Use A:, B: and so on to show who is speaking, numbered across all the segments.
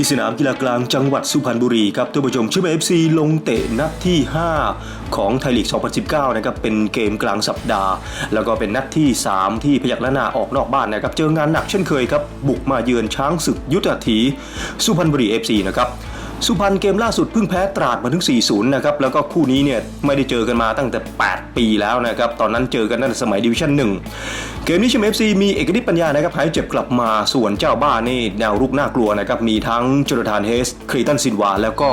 A: ที่สนามกีฬากลางจังหวัดสุพรรณบุรีครับท่านผู้ชมชื่อเอฟซีลงเตะนัดที่ 5 ของไทยลีก 2019 นะครับเป็นเกมกลางสัปดาห์ แล้วก็เป็นนัดที่ 3 ที่พยักละนาออกนอกบ้านนะครับเจองานหนักเช่นเคยครับบุกมาเยือนช้างศึกยุทธถีสุพรรณบุรีเอฟซีนะครับ สุพรรณเกมล่าสุดเพิ่งแพ้ตราดมาถึง 4-0 นะครับ แล้วก็คู่นี้เนี่ยไม่ได้เจอกันมาตั้งแต่ 8 ปีแล้วนะครับ ตอนนั้นเจอกันตั้งแต่สมัยดิวิชั่น1 เกมนี้เชมเอฟซีมีเอกนิตปัญญานะครับหายเจ็บกลับมาส่วนเจ้าบ้านนี่แนวรุกน่ากลัวนะครับ มีทั้งโจนาธานเฮส ครีตันซินวา แล้วก็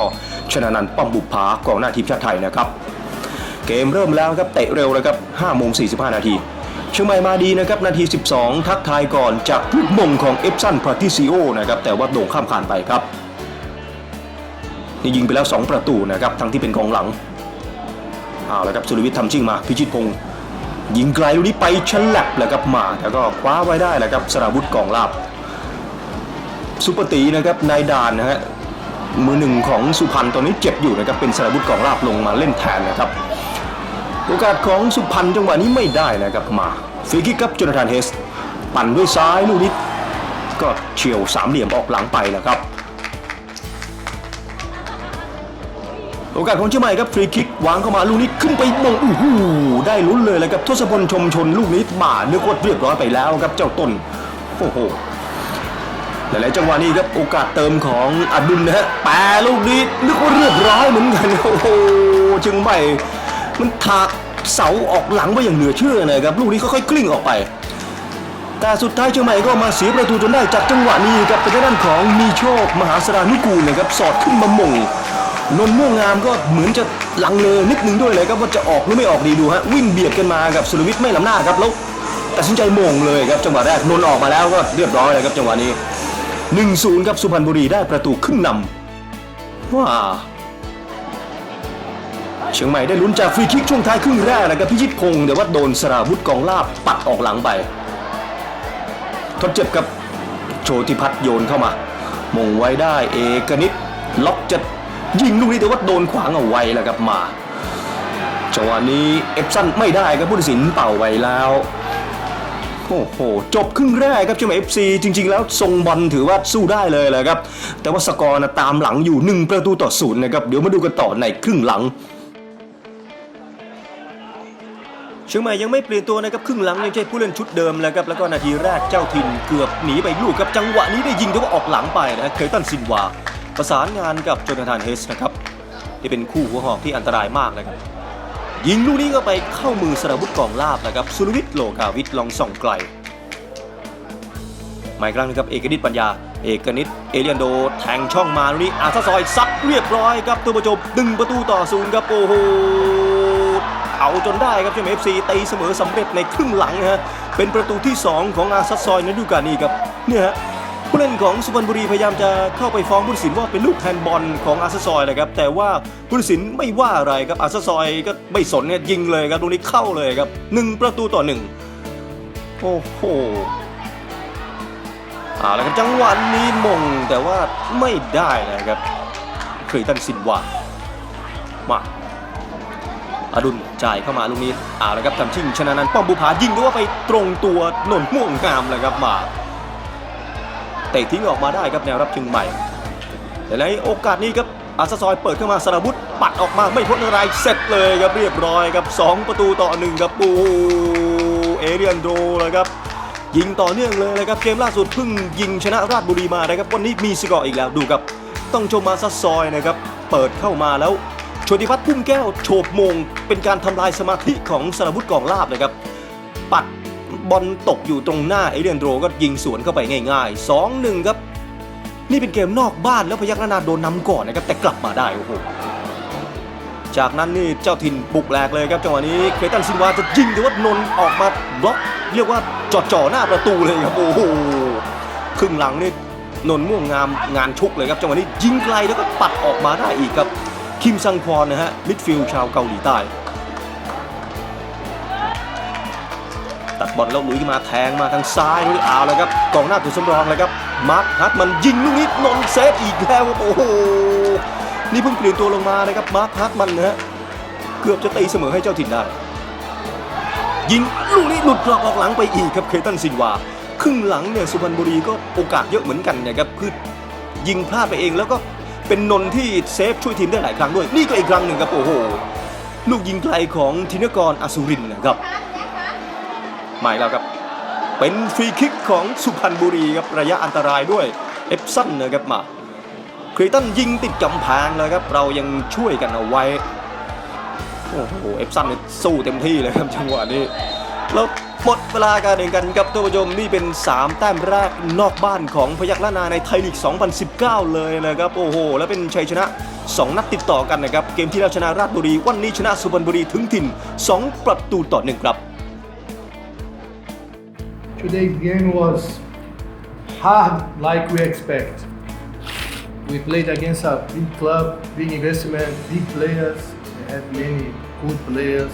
A: ชนะนันท์ป้อมบุปผากองหน้าทีมชาติไทยนะครับ เกมเริ่มแล้วครับเตะเร็วเลยครับ5โมง45 นาทีเชียงใหม่มาดีนะครับนาที 12 ทักทายก่อนจากลูกมงของเอฟซันพราติซิโอนะครับแต่ว่าโด่งข้ามคานไปครับ นี่ยิงไปแล้ว 2 ประตูนะครับทั้งที่เป็นกองหลังเอาละครับสุริวิทย์ทำชิ่งมา พิชิตพงศ์ยิงไกลลูกนี้ไปฉลับแล้วครับมาแล้วก็คว้าไว้ได้แหละครับสราวุธกองลาบซุปเปอร์ตีนะครับนายดานนะฮะมือหนึ่งของสุพรรณตอนนี้เจ็บอยู่นะครับเป็นสราวุธกองลาบลงมาเล่นแทนนะครับโอกาสของสุพรรณจังหวะนี้ไม่ได้นะครับมาฟรีคิกครับจนาธานเฮส ปั่นด้วยซ้ายลูกนี้ก็เฉียวสามเหลี่ยมออกหลังไปแล้วครับ โอกาสของเชียงใหม่ครับฟรีคิกวางเข้ามาลูกนี้ขึ้นไปมงอู้หูได้ลุ้นเลยเลยครับทศพลชมชนลูกนี้มาเนึกว่าเรียบร้อยไปแล้วครับเจ้าต้นโอ้โหหลายๆจังหวะนี้ครับโอกาสเติมของอดุลนะฮะแปรลูกนี้นึกว่าเรียบร้อยเหมือนกันโอ้โหเชียงใหม่มันถากเสาออกหลังไปอย่างเหลือเชื่อนะครับลูกนี้ค่อยๆกลิ้งออกไปแต่สุดท้ายเชียงใหม่ก็มาเสียประตูจนได้จากจังหวะนี้ครับเป็นด้านของมีโชคมหาสรานุกูลนะครับสอดขึ้นมามง นนท์ม่วงงามก็เหมือนจะลังเลนิดนึงด้วยเลยครับว่าจะออกหรือไม่ออกดีดูฮะวิ่งเบียดกันมากับสุรวิทย์ไม่ลำหน้าครับแล้วตัดสินใจมงเลยครับจังหวะแรกนนท์ออกมาแล้วก็เรียบร้อยเลยครับจังหวะนี้ 1-0ครับสุพรรณบุรีได้ประตูขึ้นนำว้าเชียงใหม่ได้ลุ้นจากฟรีคิกช่วงท้ายครึ่งแรกนะครับพิชิตพงศ์แต่ว่าโดนสราวุธกองลาบปัดออกหลังไปทดเจ็บกับโชติพัฒน์โยนเข้ามามงไว้ได้เอกนิตล็อกจะ ยิงลูกนี้แต่ว่าโดนขวางเอาไว้แล้วครับมาจังหวะนี้เอฟซันไม่ได้ครับผู้ตัดสินเป่าไว้แล้วโอ้โหจบครึ่งแรกครับเชียงใหม่เอฟซีจริง ๆ แล้วทรงบอลถือว่าสู้ได้เลยแหละครับ แต่ว่าสกอร์นะตามหลังอยู่ 1 ประตูต่อศูนย์นะครับ เดี๋ยวมาดูกันต่อในครึ่งหลังเชียงใหม่ยังไม่เปลี่ยนตัวนะครับครึ่งหลังยังใช้ผู้เล่นชุดเดิมแล้วครับแล้วก็นาทีแรกเจ้าถิ่นเกือบหนีไปลูกครับจังหวะนี้ได้ยิงแต่ว่าออกหลังไปนะเคยตันซินวา ประสานงานกับโจนาธานเฮสนะครับที่เป็นคู่หัวหอกที่อันตรายมากนะครับยิงลูกนี้ก็ไปเข้ามือสราวุธกองลาบนะครับสุรวิทย์โลกาวิทย์ลองส่องไกลหมายครั้งนะครับเอกนิตปัญญา เอกนิตเอเลียนโด แทงช่องมาลูกนี้อาซาซอยซัดเรียบร้อยครับตัวประจบดึงประตูต่อศูนย์ครับโอ้โหเอาจนได้ครับเชมเอฟซีตีเสมอสำเร็จในครึ่งหลังฮะเป็นประตูที่ 2 ของอาซัซอยในฤดูกาลนี้ครับเนี่ยฮะ ผู้เล่นของสุพรรณบุรีพยายามจะเข้าไปฟ้องผู้ตัดสินว่าเป็นลูกแฮนด์บอลของอาซัดซอยนะครับแต่ว่าผู้ตัดสินไม่ว่าอะไรครับอาซัดซอยก็ไม่สนเนี่ยยิงเลยครับตรงนี้เข้าเลยครับหนึ่งประตูต่อหนึ่งโอ้โหเอาละครับจังหวะนี้มงแต่ว่าไม่ได้นะครับเคยตันซินวามาอดุลจ่ายเข้ามาลูกนี้อ่าแล้วครับทำชิงชนะนันป้อมบุภายิงด้วยว่าไปตรงตัวนนท์ม่วงงามเลยครับมา ตะทิ้งออกมาได้ครับแนวรับเชียงใหม่แต่ในโอกาสนี้ครับอาซาซอยเปิดเข้ามาสราบุตปัดออกมาไม่พ้นอะไรเสร็จเลยครับเรียบร้อยครับสองประตูต่อหนึ่งครับโอ้โหเอเรียนโดเลยครับยิงต่อเนื่องเลยนะครับเกมล่าสุดเพิ่งยิงชนะราชบุรีมานะครับวันนี้มีสกอร์อีกแล้วดูครับต้องชมอาซาซอยนะครับเปิดเข้ามาแล้วโชติพัฒน์พุ่มแก้วโฉบมง เป็นการทำลายสมาธิของสารวุฒิกองลาบนะครับ ปัด บอลตกอยู่ตรงหน้าเอเดียนโดก็ยิงสวนเข้าไปง่ายๆ 2-1 ครับ นี่เป็นเกมนอกบ้านแล้วพยัคฆ์นานาโดนนำก่อนนะครับ แต่กลับมาได้โอ้โหจากนั้นนี่เจ้าถิ่นบุกแหลกเลยครับจังหวะนี้เคตันซินวาจะยิงแต่ว่านนออกมาบล็อกเรียกว่าจ่อๆหน้าประตูเลยครับโอ้โหครึ่งหลังนี่นนม่วงงามงานชุกเลยครับจังหวะนี้ยิงไกลแล้วก็ปัดออกมาได้อีกครับคิมซังควอนนะฮะมิดฟิลด์ชาวเกาหลีใต้ ตัดบอลแล้วลุยมาแทงมาทางซ้ายนี่เอาแล้วครับกองหน้าตัวสำรองเลยครับมาร์คฮัตมันยิงลูกนี้นนเซฟอีกแล้วโอ้โหนี่เพิ่งเปลี่ยนตัวลงมานะครับมาร์คฮัตมันนะฮะเกือบจะตีเสมอให้เจ้าถิ่นได้ ยิงลูกนี้หลุดกรอบออกหลังไปอีกครับเคตันซินวาครึ่งหลังเนี่ยสุพรรณบุรีก็โอกาสเยอะเหมือนกันนะครับคือยิงพลาดไปเองแล้วก็เป็นนนท์ที่เซฟช่วยทีมได้หลายครั้งด้วย นี่ก็อีกครั้งหนึ่งครับโอ้โห ลูกยิงไกลของธินกรอสุรินทร์นะครับ มาแล้วครับ เป็นฟรีคิกของสุพรรณบุรีครับระยะอันตรายด้วยเอฟซันนะครับมาคริตันยิงติดกำแพงเลยครับ เรายังช่วยกันเอาไว้ โอ้โหเอฟซันสู้เต็มที่เลยครับจังหวะนี้แล้วหมดเวลาการแข่งขันครับท่านผู้ชมนี่เป็น 3 แต้มแรกนอกบ้านของพยัคฆ์ล้านนาในไทยลีก 2019 เลยนะครับ โอ้โห แล้วเป็นชัยชนะ 2 นัดติดต่อกันนะครับ เกมที่แล้วชนะราชบุรี วันนี้ชนะสุพรรณบุรีถึงถิ่น 2 ประตูต่อ 1 ครับ
B: Today's game was hard like we expect. We played against a big club, big investment, big players. We have many good players,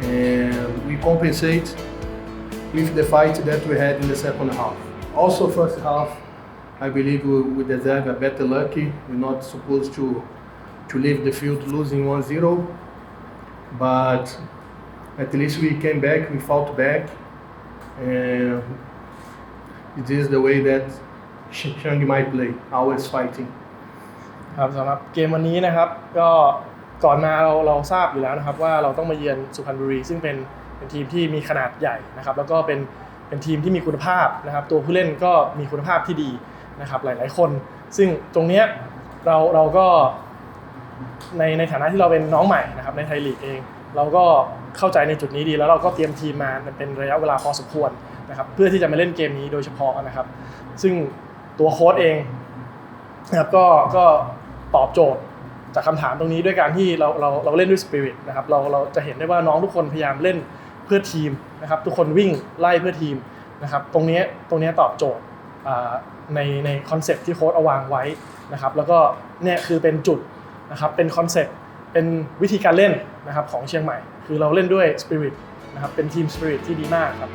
B: and we compensate with the fight that we had in the second half. Also, first half, I believe we, we deserve a better lucky. We're not supposed to to leave the field losing 1-0, but at least we came back, we fought back, and it is the way that Sh- Chiang Mai play, always fighting.
C: ครับสำหรับเกมวันนี้นะครับก็ก่อนมาเราเราทราบอยู่แล้วนะครับว่าเราต้องมาเยือนสุพรรณบุรี ซึ่งเป็นเป็นทีมที่มีขนาดใหญ่นะครับแล้วก็เป็นเป็นทีมที่มีคุณภาพนะครับตัวผู้เล่นก็มีคุณภาพที่ดีนะครับหลาย ๆ คน ซึ่งตรงเนี้ยเราเราก็ในในฐานะที่เราเป็นน้องใหม่นะครับในไทยลีกเอง เราก็เข้าใจในจุดนี้ดีแล้วเราก็เตรียมทีมมาเป็นระยะเวลาพอสมควรนะครับเพื่อที่จะมาเล่นเกมนี้โดยเฉพาะนะครับ ซึ่งตัวโค้ชเองนะครับก็ก็ตอบโจทย์จากคำถามตรงนี้ด้วยการที่เราเราเราเล่นด้วยสปิริตนะครับเราเราจะเห็นได้ว่าน้องทุกคนพยายามเล่นเพื่อทีมนะครับทุกคนวิ่งไล่เพื่อทีมนะครับตรงนี้ตรงนี้ตอบโจทย์ในในคอนเซปที่โค้ชเอาวางไว้นะครับแล้วก็เนี่ยคือเป็นจุดนะครับเป็นคอนเซปต์ เป็นวิธีการเล่นนะครับของเชียงใหม่ คือเราเล่นด้วยสปิริตนะครับเป็นทีมสปิริตที่ดีมากครับ